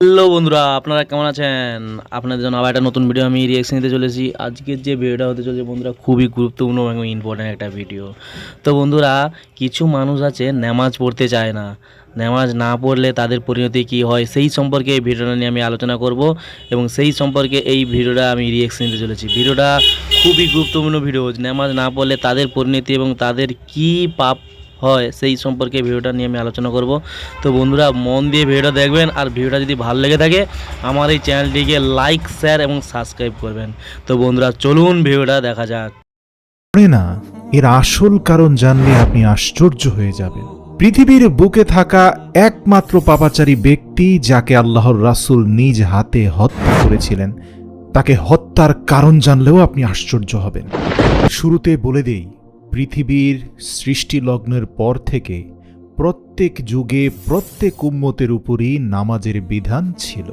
Hello বন্ধুরা, আপনারা কেমন আছেন? আপনাদের জন্য আবার একটা নতুন ভিডিও আমি রিয়াকশন নিতে চলেছি। আজকের যে ভিডিওটা হতে চলেছে বন্ধুরা, খুবই গুরুত্বপূর্ণ এবং ইম্পর্ট্যান্ট একটা ভিডিও তো বন্ধুরা, কিছু মানুষ আছে, নামাজ পড়তে চায় না। নামাজ না পড়লে তাদের পরিণতি কী হয়, সেই সম্পর্কে এই ভিডিওটা নিয়ে আমি আলোচনা করব এবং সেই সম্পর্কে এই ভিডিওটা আমি রিয়াকশন নিতে চলেছি। ভিডিওটা খুবই গুরুত্বপূর্ণ ভিডিও নামাজ না পড়লে তাদের পরিণতি এবং তাদের কী পাপ হয়, সেই সম্পর্কে ভিডিওটা নিয়ে আমি আলোচনা করব। তো বন্ধুরা, মন দিয়ে ভিডিওটা দেখবেন আর ভিডিওটা যদি ভালো লেগে থাকে, আমার এই চ্যানেলটিকে লাইক শেয়ার এবং সাবস্ক্রাইব করবেন। তো বন্ধুরা, চলুন ভিডিওটা দেখা যাক। না, এর আসল কারণ জানলে আপনি আশ্চর্য হয়ে যাবেন। পৃথিবীর বুকে থাকা একমাত্র পাপাচারী ব্যক্তি যাকে আল্লাহর রাসূল নিজ হাতে হত্যা করেছিলেন, তাকে হত্যার কারণ জানলেও আপনি আশ্চর্য হবেন। শুরুতে বলে দেই পৃথিবীর সৃষ্টি লগ্নের পর থেকে প্রত্যেক যুগে প্রত্যেক উম্মতের উপরই নামাজের বিধান ছিল।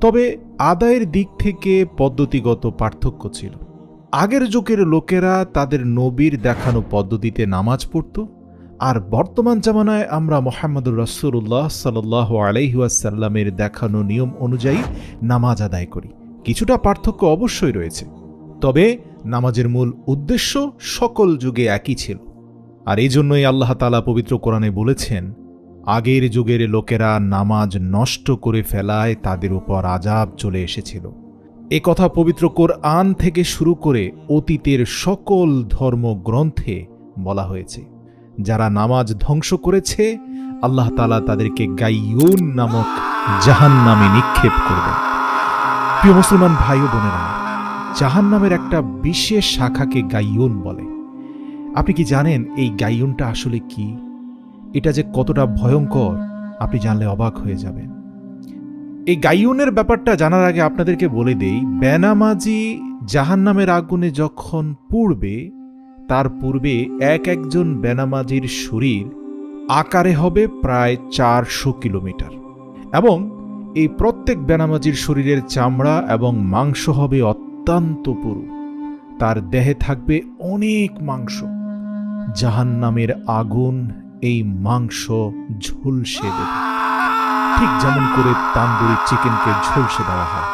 তবে আদায়ের দিক থেকে পদ্ধতিগত পার্থক্য ছিল। আগের যুগের লোকেরা তাদের নবীর দেখানো পদ্ধতিতে নামাজ পড়ত। আর বর্তমান জামানায় আমরা মোহাম্মদুর রসুল্লাহ সাল আলাইহাসাল্লামের দেখানো নিয়ম অনুযায়ী নামাজ আদায় করি। কিছুটা পার্থক্য অবশ্যই রয়েছে। তবে নামাজের মূল উদ্দেশ্য সকল যুগে একই ছিল। আর এই জন্যই আল্লাহ তালা পবিত্র কোরআনে বলেছেন, আগের যুগের লোকেরা নামাজ নষ্ট করে ফেলায় তাদের উপর আজাব চলে এসেছিল। এ কথা পবিত্র কোরআন থেকে শুরু করে অতীতের সকল ধর্মগ্রন্থে বলা হয়েছে। যারা নামাজ ধ্বংস করেছে, আল্লাহ তালা তাদেরকে গাইয়ুন নামক জাহান নামে নিক্ষেপ করবেন। প্রিয় মুসলমান ভাই ও বোনেরা জাহান নামের একটা বিশেষ শাখাকে গাইয়ুন বলে। আপনি কি জানেন এই গাইয়ুনটা আসলে কি? এটা যে কতটা ভয়ঙ্কর, আপনি জানলে অবাক হয়ে যাবেন। এই গাইয়ুনের ব্যাপারটা জানার আগে আপনাদেরকে বলে দেই, বেনামাজি জাহান নামের আগুনে যখন পুড়বে, তার পূর্বে এক একজন বেনামাজির শরীর আকারে হবে প্রায় চারশো কিলোমিটার। এবং এই প্রত্যেক বেনামাজির শরীরের চামড়া এবং মাংস হবে অত্যন্ত পুরু। তার দেহে থাকবে অনেক মাংস। জাহান নামের আগুন এই মাংস ঝুলসে দেবে। ঠিক যেমন করে তান্দুরি চিকেনকে ঝলসে দেওয়া হয়।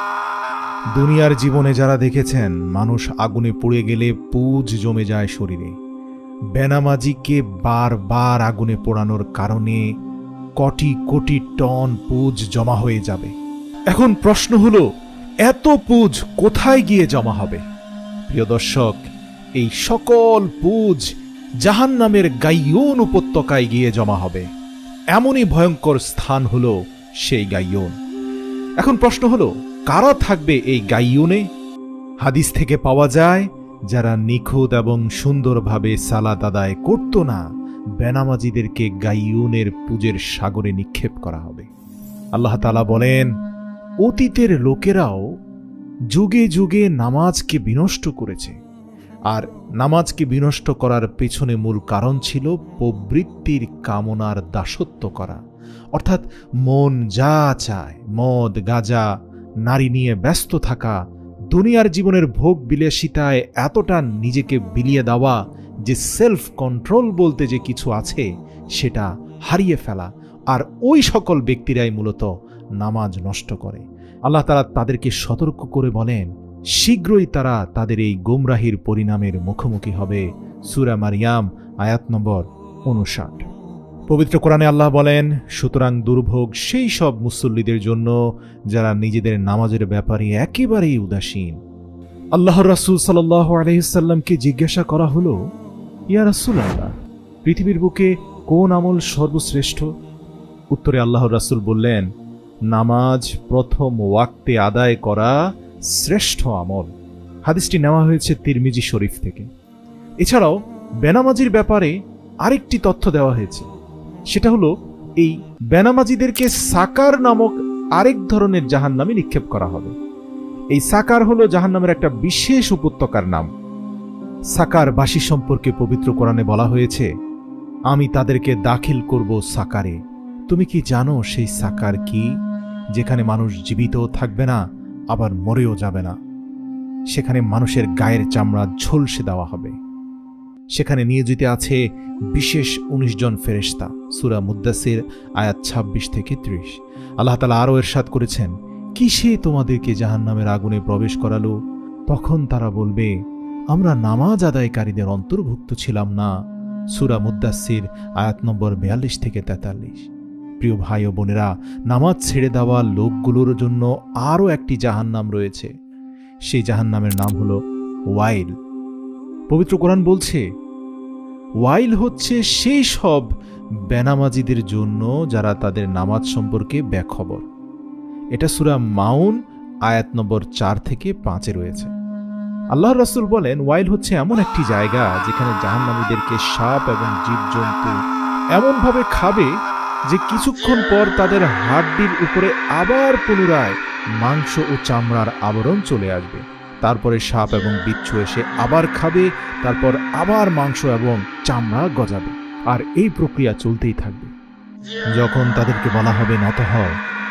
দুনিয়ার জীবনে যারা দেখেছেন, মানুষ আগুনে পুড়ে গেলে পুজ জমে যায় শরীরে। বেনামাজিকে বারবার আগুনে পোড়ানোর কারণে কটি কোটি টন পুজ জমা হয়ে যাবে। এখন প্রশ্ন হলো এত পুজ কোথায় গিয়ে জমা হবে? প্রিয় দর্শক, এই সকল পুজ জাহান নামের গাইয়ন উপত্যকায় গিয়ে জমা হবে। এমনই ভয়ঙ্কর স্থান হলো সেই গাইয়ন। এখন প্রশ্ন হলো, কারা থাকবে এই গাইয়নে? হাদিস থেকে পাওয়া যায়, যারা নিখুঁত এবং সুন্দরভাবে সালাদ আদায় করত না, বেনামাজিদেরকে গাইয়ুনের পুজের সাগরে নিক্ষেপ করা হবে। আল্লাহ তালা বলেন অতীতের লোকেরাও যুগে যুগে নামাজকে বিনষ্ট করেছে। আর নামাজকে বিনষ্ট করার পেছনে মূল কারণ ছিল প্রবৃত্তির কামনার দাসত্ব করা। অর্থাৎ মন যা চায়, মদ, গাজা, নারী নিয়ে ব্যস্ত থাকা, দুনিয়ার জীবনের ভোগ বিলাসিতায় এতটা নিজেকে বিলিয়ে দেওয়া যে সেলফ কন্ট্রোল বলতে যে কিছু আছে, সেটা হারিয়ে ফেলা। আর ওই সকল ব্যক্তিরাই মূলত নামাজ নষ্ট করে। আল্লাহ তারা তাদেরকে সতর্ক করে বলেন, শীঘ্রই তারা তাদের এই গোমরাহির পরিণামের মুখোমুখি হবে। সুরা মারিয়াম, আয়াত নম্বর উনষাট পবিত্র কোরআনে আল্লাহ বলেন, সুতরাং দুর্ভোগ সেই সব মুসল্লিদের জন্য যারা নিজেদের নামাজের ব্যাপারে একেবারেই উদাসীন। আল্লাহর রাসুল সাল্লাহ আলহিসাল্লামকে জিজ্ঞাসা করা হলো, ইয়া রাসুল আল্লাহ পৃথিবীর বুকে কোন আমল সর্বশ্রেষ্ঠ? উত্তরে আল্লাহর রাসুল বললেন নামাজ প্রথম ওয়াক্তে আদায় করা শ্রেষ্ঠ আমল। হাদিসটি নেওয়া হয়েছে তিরমিজি শরীফ থেকে। এছাড়াও বেনামাজির ব্যাপারে আরেকটি তথ্য দেওয়া হয়েছে। সেটা হলো, এই বেনামাজিদেরকে সাকার নামক আরেক ধরনের জাহান নামে নিক্ষেপ করা হবে। এই সাকার হলো জাহান নামের একটা বিশেষ উপত্যকার নাম। সাকার বাসী সম্পর্কে পবিত্র কোরআনে বলা হয়েছে, আমি তাদেরকে দাখিল করব সাকারে। তুমি কি জানো সেই সাকার কি? যেখানে মানুষ জীবিতও থাকবে না, আবার মরেও যাবে না। সেখানে মানুষের গায়ের চামড়া ঝলসে দেওয়া হবে। সেখানে নিয়োজিত আছে বিশেষ উনিশ জন ফেরেশতা, সুরা মুদ্দাসির আয়াত ২৬ থেকে ত্রিশ। আল্লাহ তালা আরও এরশাদ করেছেন, কিসে তোমাদেরকে জাহান্নামের আগুনে প্রবেশ করালো? তখন তারা বলবে, আমরা নামাজ আদায়কারীদের অন্তর্ভুক্ত ছিলাম না। সুরা মুদাসির আয়াত নম্বর বিয়াল্লিশ থেকে তেতাল্লিশ। প্রিয় ভাই ও বোনেরা, নামাজ ছেড়ে দেওয়া লোকগুলোর জন্য আরও একটি জাহান্নাম রয়েছে। সেই জাহান্নামের নাম হলো ওয়াইল। পবিত্র কোরআন বলছে, ওয়াইল হচ্ছে সেই সব বেনামাজিদের জন্য যারা তাদের নামাজ সম্পর্কে ব্যাখবর এটা সুরা মাউন, আয়াত নম্বর চার থেকে পাঁচে রয়েছে। আল্লাহ রাসূল বলেন, ওয়াইল হচ্ছে এমন একটি জায়গা যেখানে জাহান্নামীদেরকে সাপ এবং জীবজন্তু এমনভাবে খাবে যে কিছুক্ষণ পর তাদের হাড্ডির উপরে আবার পুনরায় মাংস ও চামড়ার আবরণ চলে আসবে। তারপরে সাপ এবং বিচ্ছু এসে আবার খাবে, তারপর আবার মাংস এবং চামড়া গজাবে। আর এই প্রক্রিয়া চলতেই থাকবে। যখন তাদেরকে বলা হবে নত হও,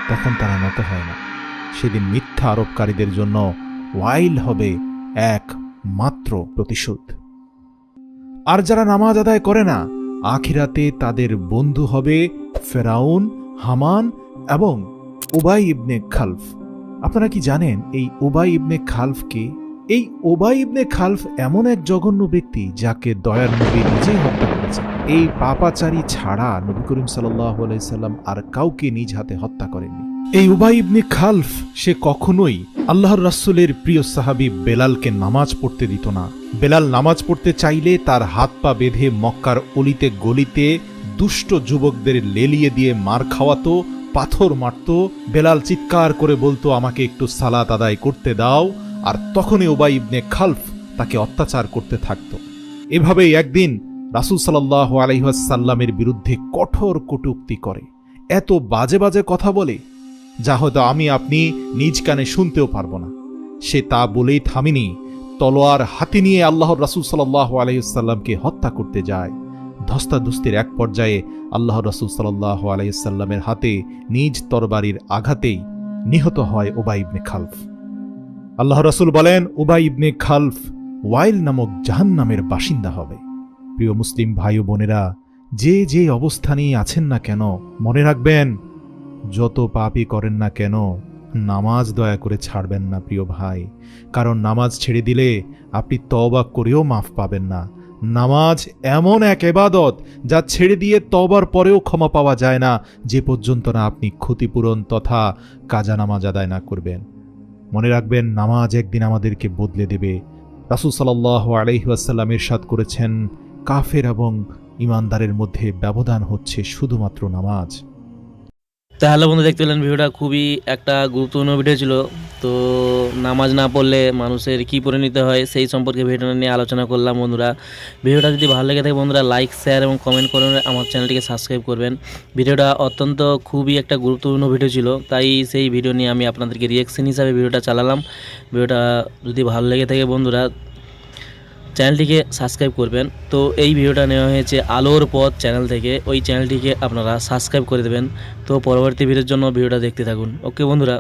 তখন তারা নত হয় না। সেদিন মিথ্যা আরোপকারীদের জন্য ওয়াইল হবে এক মাত্র প্রতিশোধ। আর যারা নামাজ আদায় করে না, আখিরাতে তাদের বন্ধু হবে ফেরাউন, হামান এবং ওবাই ইবনে খালফ। আপনারা কি জানেন এই ওবাই ইবনে খালফকে? এই ওবাই ইবনে খালফ এমন এক জঘন্য ব্যক্তি যাকে দয়ার নবী নিজেই হত্যা করেছে এই পাপাচারী ছাড়া নবী করিম আলাইসাল্লাম আর কাউকে নিজ হাতে হত্যা করেননি। এই উবাই ইবনে খালফ, সে কখনোই আল্লাহর রাসূলের প্রিয় সাহাবী বেলালকে নামাজ পড়তে দিত না। বেলাল নামাজ পড়তে চাইলে তার হাত পা বেঁধে মক্কার অলিতে গলিতে দুষ্ট যুবকদের লেলিয়ে দিয়ে মার খাওয়াতো, পাথর মারত, বেলাল চিৎকার করে বলতো, আমাকে একটু সালাত আদায় করতে দাও। আর তখনই ওবাই ইবনে খালফ তাকে অত্যাচার করতে থাকত। এভাবেই একদিন রাসূল সাল্লাহ আলহিহাসাল্লামের বিরুদ্ধে কঠোর কটূক্তি করে। এত বাজে বাজে কথা বলে, যা হয়তো আমি আপনি নিজ কানে শুনতেও পারব না। সে তা বলেই থামিনি, তলোয়ার হাতে নিয়ে আল্লাহর রাসূল সাল্লাহ আলহিসাল্লামকে হত্যা করতে যায়। ধস্তাধস্তির এক পর্যায়ে আল্লাহ রসুল সাল্লাহ আলাইসাল্লামের হাতে নিজ তরবারির আঘাতেই নিহত হয় ওবাই ইবনে খালফ। আল্লাহ রসুল বলেন ওবাই ইবনে খালফ ওয়াইল নামক জাহান্নামের বাসিন্দা হবে। প্রিয় মুসলিম ভাই ও বোনেরা, যে যে অবস্থানেই আছেন না কেন, মনে রাখবেন, যত পাপই করেন না কেন, নামাজ দয়া করে ছাড়বেন না প্রিয় ভাই। কারণ নামাজ ছেড়ে দিলে আপনি তওবা করেও মাফ পাবেন না। নামাজ এমন এক এবাদত যা ছেড়ে দিয়ে তবার পরেও ক্ষমা পাওয়া যায় না, যে পর্যন্ত না আপনি ক্ষতিপূরণ তথা কাজা নামাজ আদায় না করবেন। মনে রাখবেন, নামাজ একদিন আমাদেরকে বদলে দেবে। রাসুল সাল্লাহ আলহিহাসাল্লাম এরশাদ করেছেন, কাফের এবং ইমানদারের মধ্যে ব্যবধান হচ্ছে শুধুমাত্র নামাজ। তাহলে বন্ধু, দেখতে পেলেন ভিডিওটা খুবই একটা গুরুত্বপূর্ণ ভিডিও ছিল। তো নামাজ না পড়লে মানুষের কী নিতে হয় সেই সম্পর্কে ভিডিওটা নিয়ে আলোচনা করলাম বন্ধুরা। ভিডিওটা যদি ভালো লেগে থাকে বন্ধুরা লাইক শেয়ার এবং কমেন্ট করে আমার চ্যানেলটিকে সাবস্ক্রাইব করবেন। ভিডিওটা অত্যন্ত খুবই একটা গুরুত্বপূর্ণ ভিডিও ছিল, তাই সেই ভিডিও নিয়ে আমি আপনাদেরকে রিয়েকশন হিসাবে ভিডিওটা চালালাম। ভিডিওটা যদি ভালো লেগে থাকে বন্ধুরা চ্যানেলটিকে সাবস্ক্রাইব করবেন। তো এই ভিডিওটা নেওয়া হয়েছে আলোর পথ চ্যানেল থেকে, ওই চ্যানেলটিকে আপনারা সাবস্ক্রাইব করে দেবেন। তো পরবর্তী ভিডিওর জন্য ভিডিওটা দেখতে থাকুন। ওকে বন্ধুরা।